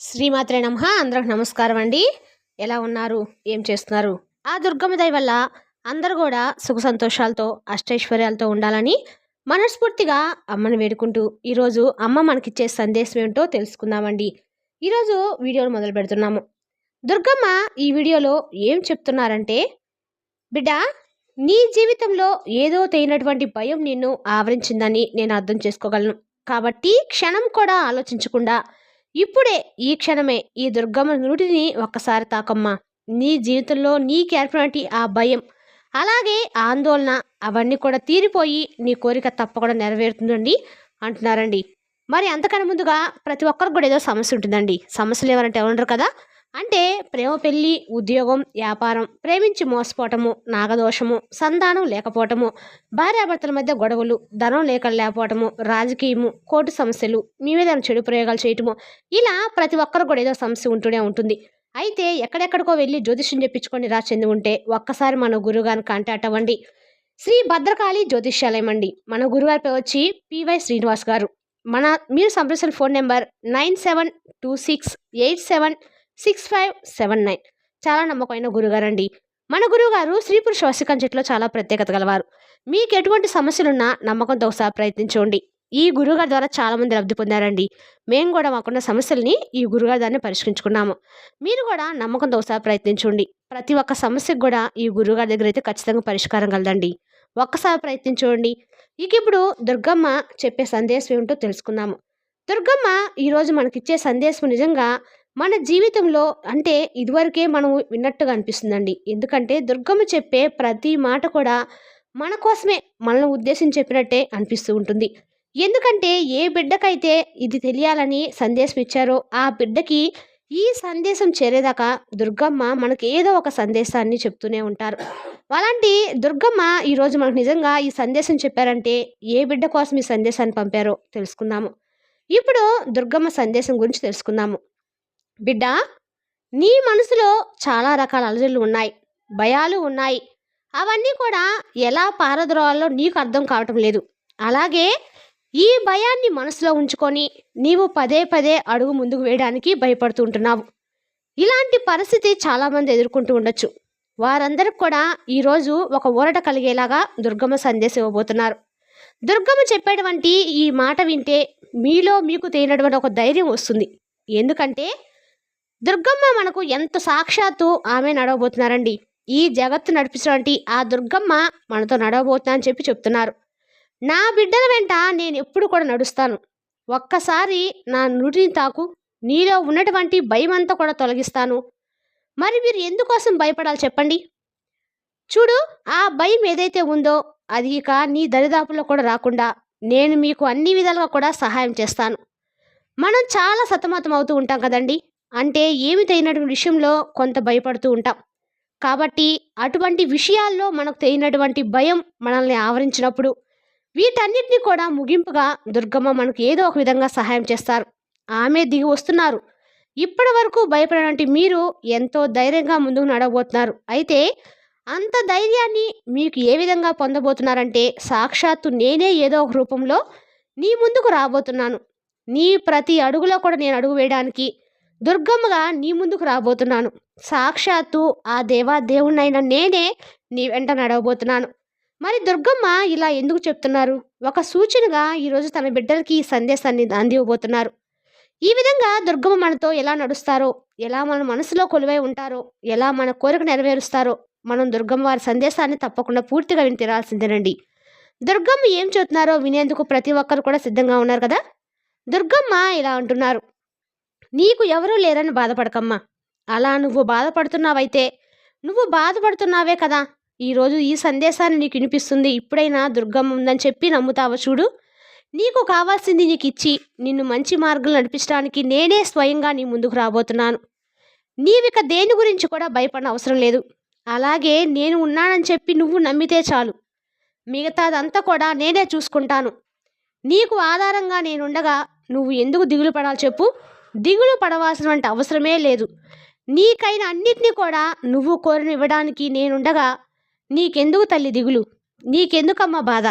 శ్రీమాత్రే నమ. అందరికి నమస్కారం అండి. ఎలా ఉన్నారు? ఏం చేస్తున్నారు? ఆ దుర్గమ్మ దయ వల్ల అందరూ కూడా సుఖ సంతోషాలతో అష్టైశ్వర్యాలతో ఉండాలని మనస్ఫూర్తిగా అమ్మని వేడుకుంటూ ఈరోజు అమ్మ మనకిచ్చే సందేశం ఏంటో తెలుసుకుందామండి. ఈరోజు వీడియోను మొదలు పెడుతున్నాము. దుర్గమ్మ ఈ వీడియోలో ఏం చెప్తున్నారంటే బిడ్డ నీ జీవితంలో ఏదో తెలియనటువంటి భయం నిన్ను ఆవరించిందని నేను అర్థం చేసుకోగలను. కాబట్టి క్షణం కూడా ఆలోచించకుండా ఇప్పుడే ఈ క్షణమే ఈ దుర్గమ్మ నుడిని ఒక్కసారి తాకమ్మా. నీ జీవితంలో నీకేర్పడినటి ఆ భయం అలాగే ఆందోళన అవన్నీ కూడా తీరిపోయి నీ కోరిక తప్పకుండా నెరవేరుతుందండి అంటున్నారండి. మరి అంతకన్నా ముందుగా ప్రతి ఒక్కరికి కూడా ఏదో సమస్య ఉంటుందండి. సమస్యలు ఎవరంటే ఉండరు కదా? అంటే ప్రేమ పెళ్ళి ఉద్యోగం వ్యాపారం ప్రేమించి మోసపోవటము నాగదోషము సంతానం లేకపోవటము భార్యాభర్తల మధ్య గొడవలు ధనం లేక లేకపోవటము రాజకీయము కోర్టు సమస్యలు మీ మీద చెడు ప్రయోగాలు చేయటము ఇలా ప్రతి ఒక్కరు కూడా ఏదో సమస్య ఉంటూనే ఉంటుంది. అయితే ఎక్కడెక్కడికో వెళ్ళి జ్యోతిష్యం చెప్పించుకొని రా చెంది ఉంటే ఒక్కసారి మన గురుగారిని కాంటాక్ట్ అవ్వండి. శ్రీ భద్రకాళి జ్యోతిష్యాలయం అండి. మన గురుగారి పేరు వచ్చి పివై శ్రీనివాస్ గారు. మన మీరు సంప్రదించిన phone number nine seven two six eight seven six five seven nine. చాలా నమ్మకమైన గురుగారండి. మన గురువుగారు స్త్రీ పురుష వశికం చెట్లో చాలా ప్రత్యేకత గలవారు. మీకు ఎటువంటి సమస్యలున్నా నమ్మకంతో ఒకసారి ప్రయత్నించండి. ఈ గురుగారి ద్వారా చాలామంది లబ్ధి పొందారండి. మేము కూడా మాకున్న సమస్యల్ని ఈ గురుగారి దాన్ని పరిష్కరించుకున్నాము. మీరు కూడా నమ్మకంతో ఒకసారి ప్రయత్నించండి. ప్రతి ఒక్క సమస్యకు కూడా ఈ గురుగారి దగ్గర అయితే ఖచ్చితంగా పరిష్కారం కలదండి. ఒక్కసారి ప్రయత్నించండి. ఇక ఇప్పుడు దుర్గమ్మ చెప్పే సందేశం ఏమిటో తెలుసుకుందాము. దుర్గమ్మ ఈరోజు మనకిచ్చే సందేశం నిజంగా మన జీవితంలో అంటే ఇదివరకే మనం విన్నట్టుగా అనిపిస్తుందండి. ఎందుకంటే దుర్గమ్మ చెప్పే ప్రతి మాట కూడా మన కోసమే మనల్ని ఉద్దేశించి చెప్పినట్టే అనిపిస్తూ ఉంటుంది. ఎందుకంటే ఏ బిడ్డకైతే ఇది తెలియాలని సందేశం ఇచ్చారో ఆ బిడ్డకి ఈ సందేశం చేరేదాకా దుర్గమ్మ మనకి ఏదో ఒక సందేశాన్ని చెప్తూనే ఉంటారు. అలాంటి దుర్గమ్మ ఈరోజు మనకు నిజంగా ఈ సందేశం చెప్పారంటే ఏ బిడ్డ కోసం ఈ సందేశాన్ని పంపారో తెలుసుకుందాము. ఇప్పుడు దుర్గమ్మ సందేశం గురించి తెలుసుకుందాము. బిడ్డ నీ మనసులో చాలా రకాల అలజడులు ఉన్నాయి భయాలు ఉన్నాయి. అవన్నీ కూడా ఎలా పారద్రోవాలో నీకు అర్థం కావటం లేదు. అలాగే ఈ భయాన్ని మనసులో ఉంచుకొని నీవు పదే పదే అడుగు ముందుకు వేయడానికి భయపడుతుంటున్నావు ఇలాంటి పరిస్థితి చాలామంది ఎదుర్కొంటూ ఉండొచ్చు. వారందరికి కూడా ఈరోజు ఒక ఊరట కలిగేలాగా దుర్గమ్మ సందేశం ఇవ్వబోతున్నారు. దుర్గమ్మ చెప్పేటువంటి ఈ మాట వింటే మీలో మీకు తెలియనటువంటి ఒక ధైర్యం వస్తుంది. ఎందుకంటే దుర్గమ్మ మనకు ఎంత సాక్షాత్తు ఆమె నడవబోతున్నారండి. ఈ జగత్తు నడిపించినటువంటి ఆ దుర్గమ్మ మనతో నడవబోతున్నా అని చెప్పి చెప్తున్నారు. నా బిడ్డల వెంట నేను ఎప్పుడు కూడా నడుస్తాను. ఒక్కసారి నా నుడిని తాకు నీలో ఉన్నటువంటి భయం అంతా కూడా తొలగిస్తాను. మరి మీరు ఎందుకోసం భయపడాలి చెప్పండి? చూడు ఆ భయం ఏదైతే ఉందో అది ఇక నీ దరిదాపుల్లో కూడా రాకుండా నేను మీకు అన్ని విధాలుగా కూడా సహాయం చేస్తాను. మనం చాలా సతమతం అవుతూ ఉంటాం కదండి. అంటే ఏమి విషయంలో కొంత భయపడుతూ ఉంటాం. కాబట్టి అటువంటి విషయాల్లో మనకు తెలియనటువంటి భయం మనల్ని ఆవరించినప్పుడు వీటన్నిటిని కూడా ముగింపుగా దుర్గమ్మ మనకు ఏదో ఒక విధంగా సహాయం చేస్తారు. ఆమె దిగి వస్తున్నారు. ఇప్పటి వరకు భయపడినటువంటి మీరు ఎంతో ధైర్యంగా ముందుకు నడవబోతున్నారు. అయితే అంత ధైర్యాన్ని మీకు ఏ విధంగా పొందబోతున్నారంటే సాక్షాత్తు నేనే ఏదో ఒక రూపంలో నీ ముందుకు రాబోతున్నాను. నీ ప్రతి అడుగులో కూడా నేను అడుగు వేయడానికి దుర్గమ్మగా నీ ముందుకు రాబోతున్నాను. సాక్షాత్తు ఆ దేవా దేవుణ్ణైన నేనే నీ వెంట నడవబోతున్నాను. మరి దుర్గమ్మ ఇలా ఎందుకు చెప్తున్నారు? ఒక సూచనగా ఈరోజు తన బిడ్డలకి ఈ సందేశాన్ని అందివ్వబోతున్నారు. ఈ విధంగా దుర్గమ్మ మనతో ఎలా నడుస్తారో ఎలా మన మనసులో కొలువై ఉంటారో ఎలా మన కోరిక నెరవేరుస్తారో మనం దుర్గమ్మ వారి సందేశాన్ని తప్పకుండా పూర్తిగా విని తీరాల్సిందేనండి. దుర్గమ్మ ఏం చెబుతున్నారో వినేందుకు ప్రతి ఒక్కరు కూడా సిద్ధంగా ఉన్నారు కదా? దుర్గమ్మ ఇలా అంటున్నారు. నీకు ఎవరూ లేరని బాధపడకమ్మా. అలా నువ్వు బాధపడుతున్నావైతే నువ్వు బాధపడుతున్నావే కదా. ఈరోజు ఈ సందేశాన్ని నీకు వినిపిస్తుంది. ఇప్పుడైనా దుర్గమ్మ ఉందని చెప్పి నమ్ముతావా చూడు. నీకు కావాల్సింది నీకు ఇచ్చి నిన్ను మంచి మార్గం నడిపించడానికి నేనే స్వయంగా నీ ముందుకు రాబోతున్నాను. నీవిక దేని గురించి కూడా భయపడిన అవసరం లేదు. అలాగే నేను ఉన్నానని చెప్పి నువ్వు నమ్మితే చాలు. మిగతాదంతా కూడా నేనే చూసుకుంటాను. నీకు ఆధారంగా నేనుండగా నువ్వు ఎందుకు దిగులు పడాలి చెప్పు. దిగులు పడవలసినటువంటి అవసరమే లేదు. నీకైన అన్నిటినీ కూడా నువ్వు కోరిన ఇవ్వడానికి నేనుండగా నీకెందుకు తల్లి దిగులు? నీకెందుకమ్మా బాధ?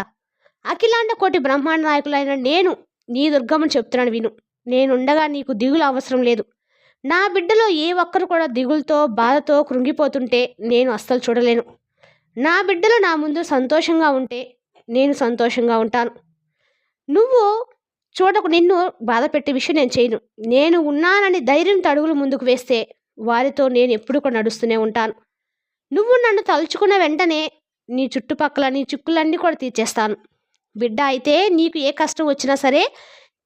అఖిలాండ కోటి బ్రహ్మాండ నాయకులైన నేను నీ దుర్గమ్మని చెప్తున్నాను విను. నేనుండగా నీకు దిగులు అవసరం లేదు. నా బిడ్డలో ఏ ఒక్కరు కూడా దిగులతో బాధతో కృంగిపోతుంటే నేను అస్సలు చూడలేను. నా బిడ్డలు నా ముందు సంతోషంగా ఉంటే నేను సంతోషంగా ఉంటాను. నువ్వు చూడకు నిన్ను బాధ పెట్టే విషయం నేను చేయను. నేను ఉన్నానని ధైర్యంతో అడుగులు ముందుకు వేస్తే వారితో నేను ఎప్పుడు కూడా నడుస్తూనే ఉంటాను. నువ్వు నన్ను తలుచుకున్న వెంటనే నీ చుట్టుపక్కల నీ చిక్కులన్నీ కూడా తీర్చేస్తాను. బిడ్డ అయితే నీకు ఏ కష్టం వచ్చినా సరే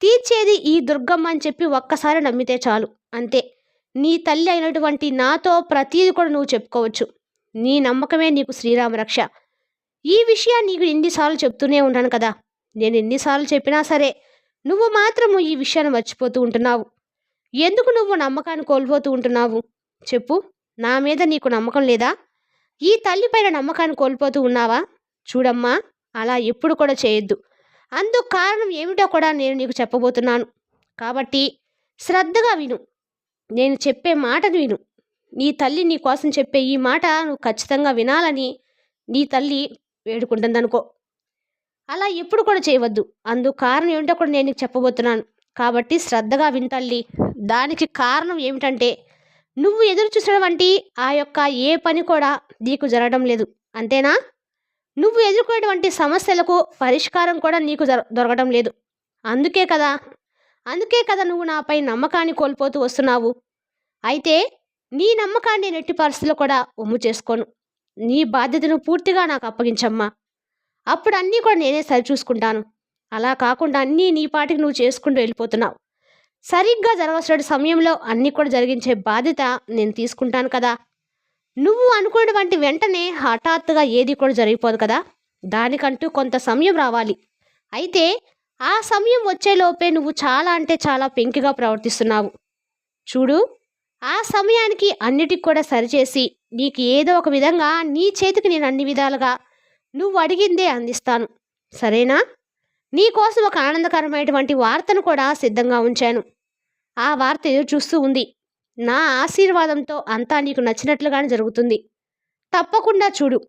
తీర్చేది ఈ దుర్గమ్మ అని చెప్పి ఒక్కసారి నమ్మితే చాలు. అంతే. నీ తల్లి అయినటువంటి నాతో ప్రతీది కూడా నువ్వు చెప్పుకోవచ్చు. నీ నమ్మకమే నీకు శ్రీరామ రక్ష. ఈ విషయాన్ని నీకు ఎన్నిసార్లు చెప్తూనే ఉన్నాను కదా. నేను ఎన్నిసార్లు చెప్పినా సరే నువ్వు మాత్రము ఈ విషయాన్ని మర్చిపోతూ ఉంటున్నావు. ఎందుకు నువ్వు నమ్మకాన్ని కోల్పోతూ ఉంటున్నావు? చెప్పు. నా మీద నీకు నమ్మకం లేదా? ఈ తల్లిపైన నమ్మకాన్ని కోల్పోతూ ఉన్నావా? చూడమ్మా అలా ఎప్పుడు కూడా చేయొద్దు. అందుకు కారణం ఏమిటో కూడా నేను నీకు చెప్పబోతున్నాను. కాబట్టి శ్రద్ధగా విను. నేను చెప్పే మాటను విను. నీ తల్లి నీ కోసం చెప్పే ఈ మాట నువ్వు ఖచ్చితంగా వినాలని నీ తల్లి వేడుకుంటుందనుకో. అలా ఎప్పుడు కూడా చేయవద్దు. అందుకు కారణం ఏమిటో కూడా నేను చెప్పబోతున్నాను. కాబట్టి శ్రద్ధగా వింతల్లి దానికి కారణం ఏమిటంటే నువ్వు ఎదురు చూసిన వంటి ఆ యొక్క ఏ పని కూడా నీకు జరగడం లేదు. అంతేనా? నువ్వు ఎదుర్కొనేటువంటి సమస్యలకు పరిష్కారం కూడా నీకు జర దొరకడం లేదు. అందుకే కదా అందుకే కదా నువ్వు నాపై నమ్మకాన్ని కోల్పోతూ వస్తున్నావు. అయితే నీ నమ్మకాన్ని నెట్టి పరిస్థితులు పరిస్థితుల్లో కూడా ఒమ్ము చేసుకోను. నీ బాధ్యతను పూర్తిగా నాకు అప్పగించమ్మా. అప్పుడు అన్నీ కూడా నేనే సరిచూసుకుంటాను అలా కాకుండా అన్నీ నీ పాటికి నువ్వు చేసుకుంటూ వెళ్ళిపోతున్నావు. సరిగ్గా జరగవలసిన సమయంలో అన్నీ కూడా జరిగించే బాధ్యత నేను తీసుకుంటాను కదా. నువ్వు అనుకున్నటువంటి వెంటనే హఠాత్తుగా ఏది కూడా జరిగిపోదు కదా. దానికంటూ కొంత సమయం రావాలి. అయితే ఆ సమయం వచ్చేలోపే నువ్వు చాలా అంటే చాలా పెంకిగా ప్రవర్తిస్తున్నావు. చూడు ఆ సమయానికి అన్నిటికి కూడా సరిచేసి నీకు ఏదో ఒక విధంగా నీ చేతికి నేను అన్ని విధాలుగా నువ్వు అడిగిందే అందిస్తాను. సరేనా? నీకోసం ఒక ఆనందకరమైనటువంటి వార్తను కూడా సిద్ధంగా ఉంచాను. ఆ వార్త ఎదురు చూస్తూ ఉంది. నా ఆశీర్వాదంతో అంతా నీకు నచ్చినట్లుగానే జరుగుతుంది. తప్పకుండా చూడు.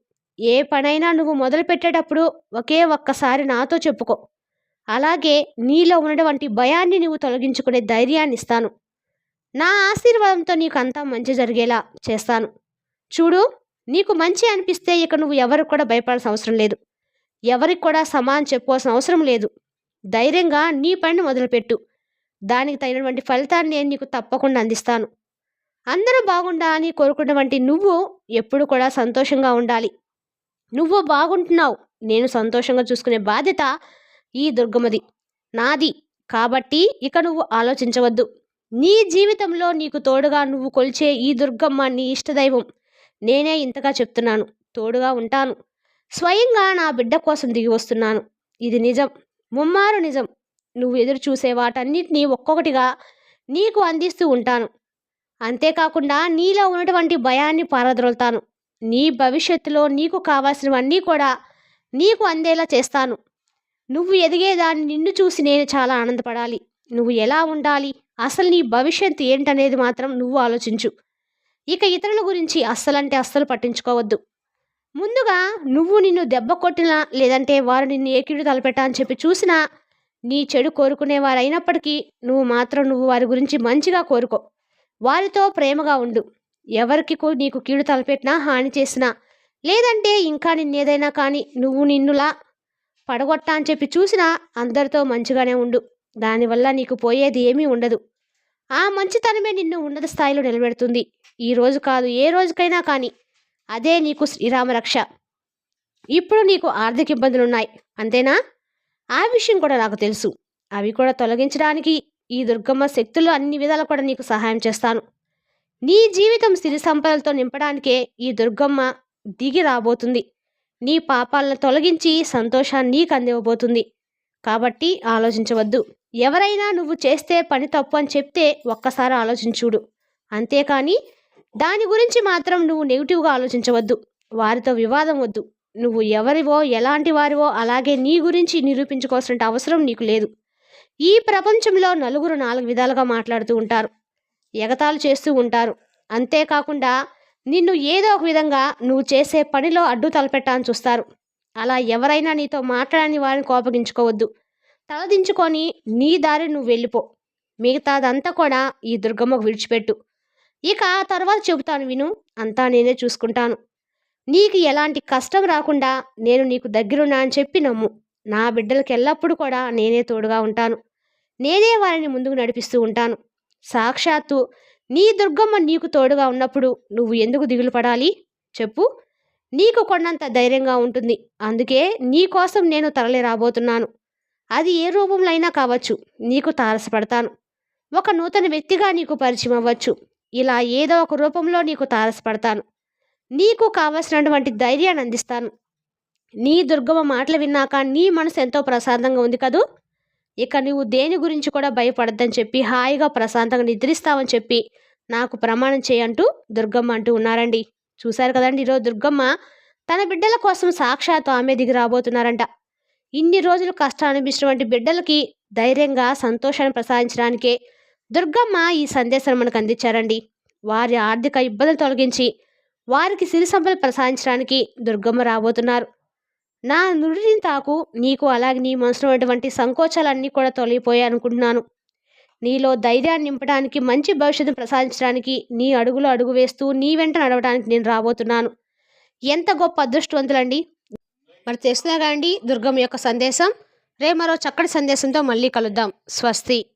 ఏ పనైనా నువ్వు మొదలు పెట్టేటప్పుడు ఒకే ఒక్కసారి నాతో చెప్పుకో. అలాగే నీలో ఉన్నటువంటి భయాన్ని నువ్వు తొలగించుకునే ధైర్యాన్ని ఇస్తాను. నా ఆశీర్వాదంతో నీకు అంతా మంచి జరిగేలా చేస్తాను. చూడు. నీకు మంచి అనిపిస్తే ఇక నువ్వు ఎవరికి కూడా భయపడాల్సిన అవసరం లేదు. ఎవరికి కూడా సమాన్ చెప్పుకోవాల్సిన అవసరం లేదు. ధైర్యంగా నీ పని మొదలుపెట్టు. దానికి తగినటువంటి ఫలితాన్ని నేను నీకు తప్పకుండా అందిస్తాను. అందరూ బాగుండాలని కోరుకున్నటువంటి నువ్వు ఎప్పుడు కూడా సంతోషంగా ఉండాలి. నువ్వు బాగుంటున్నావు. నేను సంతోషంగా చూసుకునే బాధ్యత ఈ దుర్గమది నాది. కాబట్టి ఇక నువ్వు ఆలోచించవద్దు. నీ జీవితంలో నీకు తోడుగా నువ్వు కొలిచే ఈ దుర్గమ్మ నీ ఇష్టదైవం. నేనే ఇంతగా చెప్తున్నాను తోడుగా ఉంటాను. స్వయంగా నా బిడ్డ కోసం దిగి వస్తున్నాను. ఇది నిజం ముమ్మారు నిజం. నువ్వు ఎదురు చూసే వాటన్నిటినీ ఒక్కొక్కటిగా నీకు అందిస్తూ ఉంటాను. అంతేకాకుండా నీలో ఉన్నటువంటి భయాన్ని పారద్రోలుతాను. నీ భవిష్యత్తులో నీకు కావాల్సినవన్నీ కూడా నీకు అందేలా చేస్తాను. నువ్వు ఎదిగేదాన్ని నిన్ను చూసి నేను చాలా ఆనందపడాలి. నువ్వు ఎలా ఉండాలి? అసలు నీ భవిష్యత్తు ఏంటనేది మాత్రం నువ్వు ఆలోచించు. ఇక ఇతరుల గురించి అస్సలంటే అస్సలు పట్టించుకోవద్దు. ముందుగా నువ్వు నిన్ను దెబ్బ కొట్టినా లేదంటే వారు నిన్ను ఏకిడు తలపెట్టా అని చెప్పి చూసినా నీ చెడు కోరుకునేవారైనప్పటికీ నువ్వు మాత్రం నువ్వు వారి గురించి మంచిగా కోరుకో. వారితో ప్రేమగా ఉండు. ఎవరికి నీకు కీడు తలపెట్టినా హాని చేసినా లేదంటే ఇంకా నిన్నేదైనా కానీ నువ్వు నిన్నులా పడగొట్టా అని చెప్పి చూసినా అందరితో మంచిగానే ఉండు. దానివల్ల నీకు పోయేది ఏమీ ఉండదు. ఆ మంచితనమే నిన్ను ఉన్నత స్థాయిలో నిలబెడుతుంది. ఈ రోజు కాదు ఏ రోజుకైనా కానీ. అదే నీకు శ్రీరామరక్ష. ఇప్పుడు నీకు ఆర్థిక ఇబ్బందులు ఉన్నాయి అంతేనా? ఆ విషయం కూడా నాకు తెలుసు. అవి కూడా తొలగించడానికి ఈ దుర్గమ్మ శక్తులు అన్ని విధాలు కూడా నీకు సహాయం చేస్తాను. నీ జీవితం సిరి సంపదలతో నింపడానికే ఈ దుర్గమ్మ దిగి రాబోతుంది. నీ పాపాలను తొలగించి సంతోషాన్ని నీకు అందివ్వబోతుంది. కాబట్టి ఆలోచించవద్దు. ఎవరైనా నువ్వు చేస్తే పని తప్పు అని చెప్తే ఒక్కసారి ఆలోచించుడు అంతేకాని దాని గురించి మాత్రం నువ్వు నెగిటివ్గా ఆలోచించవద్దు. వారితో వివాదం వద్దు. నువ్వు ఎవరివో ఎలాంటి వారివో అలాగే నీ గురించి నిరూపించుకోవాల్సిన అవసరం నీకు లేదు. ఈ ప్రపంచంలో నలుగురు నాలుగు విధాలుగా మాట్లాడుతూ ఉంటారు. ఎగతాళి చేస్తూ ఉంటారు. అంతేకాకుండా నిన్ను ఏదో ఒక విధంగా నువ్వు చేసే పనిలో అడ్డు తలపెట్టాలని చూస్తారు. అలా ఎవరైనా నీతో మాట్లాడని వారిని కోపగించుకోవద్దు. తలదించుకొని నీ దారి నువ్వు వెళ్ళిపో. మిగతాదంతా కూడా ఈ దుర్గమ్మకు విడిచిపెట్టు. ఇక ఆ తర్వాత చెబుతాను విను అంతా నేనే చూసుకుంటాను. నీకు ఎలాంటి కష్టం రాకుండా నేను నీకు దగ్గరున్నా అని చెప్పి నమ్ము. నా బిడ్డలకి ఎల్లప్పుడూ కూడా నేనే తోడుగా ఉంటాను. నేనే వారిని ముందుకు నడిపిస్తూ ఉంటాను. సాక్షాత్తు నీ దుర్గమ్మ నీకు తోడుగా ఉన్నప్పుడు నువ్వు ఎందుకు దిగులు పడాలి? చెప్పు. నీకు కొన్నంత ధైర్యంగా ఉంటుంది. అందుకే నీ కోసం నేను తరలి రాబోతున్నాను. అది ఏ రూపంలో అయినా కావచ్చు. నీకు తారసపడతాను. ఒక నూతన వ్యక్తిగా నీకు పరిచయం అవ్వచ్చు. ఇలా ఏదో ఒక రూపంలో నీకు తారసపడతాను. నీకు కావలసినటువంటి ధైర్యాన్ని అందిస్తాను. నీ దుర్గమ్మ మాటలు విన్నాక నీ మనసు ఎంతో ప్రశాంతంగా ఉంది కదూ? ఇక నువ్వు దేని గురించి కూడా భయపడద్దని చెప్పి హాయిగా ప్రశాంతంగా నిద్రిస్తావని చెప్పి నాకు ప్రమాణం చేయంటూ దుర్గమ్మ అంటూ ఉన్నారండి. చూశారు కదండి ఈరోజు దుర్గమ్మ తన బిడ్డల కోసం సాక్షాత్తు ఆమె దిగి రాబోతున్నారంట. ఇన్ని రోజులు కష్టం అనిపించినటువంటి బిడ్డలకి ధైర్యంగా సంతోషాన్ని ప్రసాదించడానికే దుర్గమ్మ ఈ సందేశాన్ని మనకు అందించారండి. వారి ఆర్థిక ఇబ్బందులు తొలగించి వారికి సిరి సంపద ప్రసాదించడానికి దుర్గమ్మ రాబోతున్నారు. నా నుడిని తాకు నీకు అలాగే నీ మనసులో ఉన్నటువంటి సంకోచాలన్నీ కూడా తొలగిపోయాయి అనుకుంటున్నాను. నీలో ధైర్యాన్ని నింపడానికి మంచి భవిష్యత్తు ప్రసాదించడానికి నీ అడుగులో అడుగు వేస్తూ నీ వెంట నడవడానికి నేను రాబోతున్నాను. ఎంత గొప్ప అదృష్టవంతులండి. మరి తెలుసుగా అండి దుర్గమ్మ యొక్క సందేశం. రే మరో చక్కటి సందేశంతో మళ్ళీ కలుద్దాం. స్వస్తి.